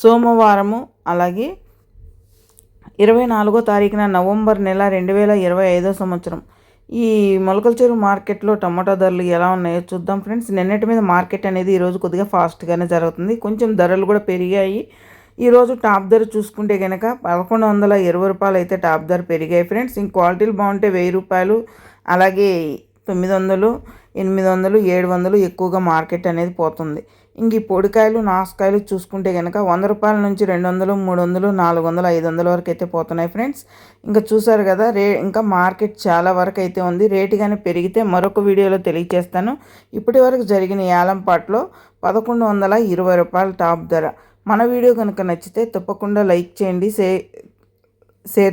సోమవారము అలాగే ఇరవై నాలుగో తారీఖున నవంబర్ నెల రెండు వేల ఇరవై ఐదో సంవత్సరం. ఈ మొలకల చెరువు మార్కెట్లో టమాటా ధరలు ఎలా ఉన్నాయో చూద్దాం ఫ్రెండ్స్. నిన్నటి మీద మార్కెట్ అనేది ఈరోజు కొద్దిగా ఫాస్ట్గానే జరుగుతుంది. కొంచెం ధరలు కూడా పెరిగాయి. ఈరోజు టాప్ ధర చూసుకుంటే కనుక పదకొండు వందల ఇరవై రూపాయలు అయితే టాప్ ధర పెరిగాయి ఫ్రెండ్స్. ఇంక క్వాలిటీలు బాగుంటే వెయ్యి రూపాయలు. అలాగే తొమ్మిది వందలు ఎనిమిది వందలు ఏడు వందలు ఎక్కువగా మార్కెట్ అనేది పోతుంది. ఇంక ఈ పొడికాయలు నాసుకాయలు చూసుకుంటే కనుక వంద రూపాయల నుంచి రెండు వందలు మూడు వందలు నాలుగు వందలు ఐదు వందల వరకు అయితే పోతున్నాయి ఫ్రెండ్స్. ఇంకా చూసారు కదా రే ఇంకా మార్కెట్ చాలా వరకు అయితే ఉంది. రేటు కానీ పెరిగితే మరొక వీడియోలో తెలియజేస్తాను ఇప్పటి వరకు జరిగిన యాలంపాట్లో పదకొండు వందల ఇరవై రూపాయల టాప్ ధర. మన వీడియో కనుక నచ్చితే తప్పకుండా లైక్ చేయండి షేర్ చేయండి.